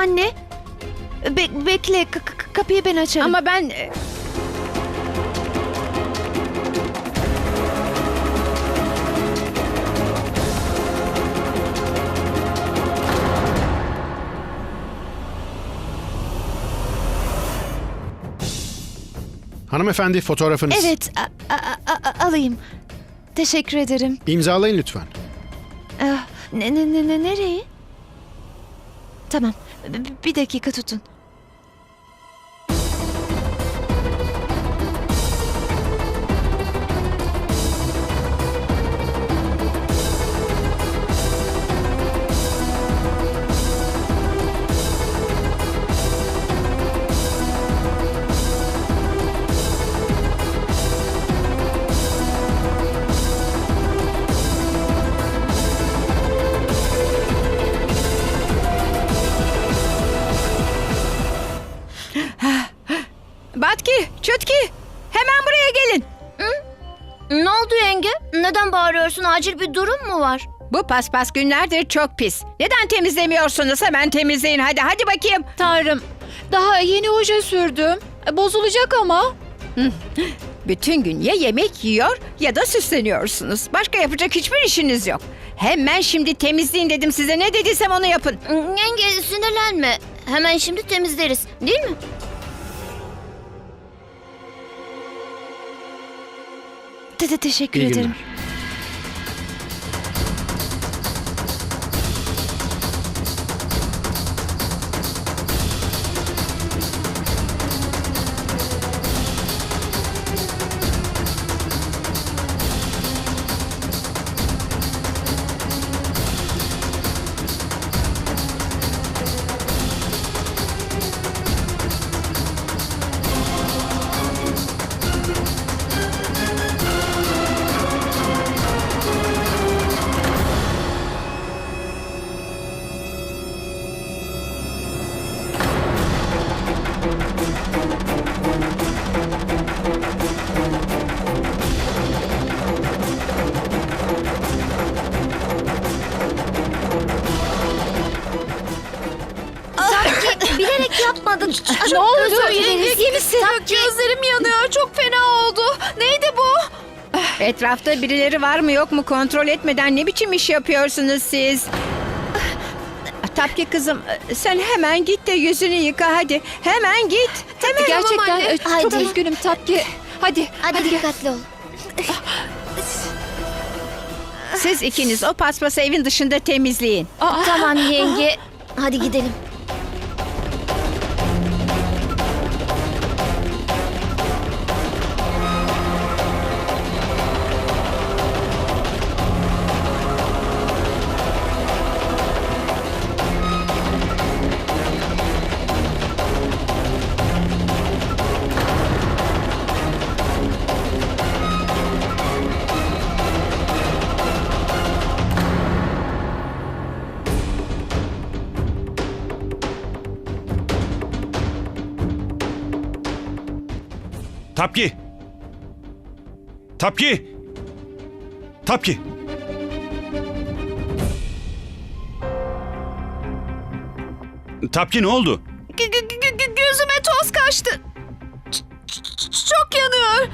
Anne, be- bekle k- k- kapıyı ben açarım. Ama ben... e, Hanımefendi fotoğrafınız. Evet, a- a- a- a- alayım. Teşekkür ederim. İmzalayın lütfen. Ah, ne, ne, ne, ne, nereye? Tamam, b- bir dakika tutun. Çutki hemen buraya gelin. Ne oldu yenge? Neden bağırıyorsun? Acil bir durum mu var? Bu paspas günlerdir çok pis. Neden temizlemiyorsunuz? Hemen temizleyin hadi hadi bakayım. Tanrım, daha yeni oje sürdüm. E, Bozulacak ama. Bütün gün ya yemek yiyor ya da süsleniyorsunuz. Başka yapacak hiçbir işiniz yok. Hemen şimdi temizleyin dedim size. Ne dediysem onu yapın. Yenge sinirlenme. Hemen şimdi temizleriz. Değil mi? Te- teşekkür İyi ederim. günler. Etrafta birileri var mı yok mu kontrol etmeden ne biçim iş yapıyorsunuz siz? Tapki kızım sen hemen git de yüzünü yıka hadi. Hemen git. Hemen. Gerçekten e, çok Haydi. üzgünüm Tapki. Hadi. Hadi dikkatli ol. Siz ikiniz o paspası evin dışında temizleyin. Tamam yenge. Hadi gidelim. Tapki! Tapki! Tapki! Tapki ne oldu? G- g- g- gözüme toz kaçtı. Ç- ç- çok yanıyor.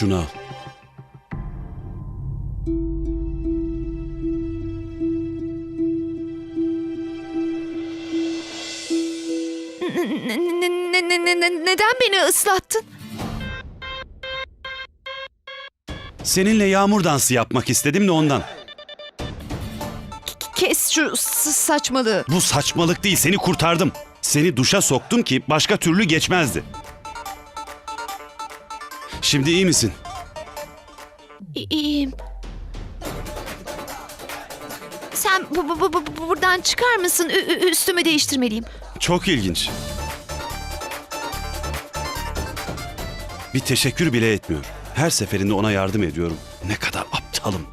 Şunu al. Ne- ne- ne- ne- ne- ne- neden beni ıslattın? Seninle yağmur dansı yapmak istedim de ondan. Kes şu s- saçmalığı. Bu saçmalık değil seni kurtardım. Seni duşa soktum ki başka türlü geçmezdi. Şimdi iyi misin? İ- İyiyim. Sen bu, bu- bu- bu- buradan çıkar mısın? Ü- ü- üstümü değiştirmeliyim. Çok ilginç. Bir teşekkür bile etmiyor. Her seferinde ona yardım ediyorum. Ne kadar aptalım.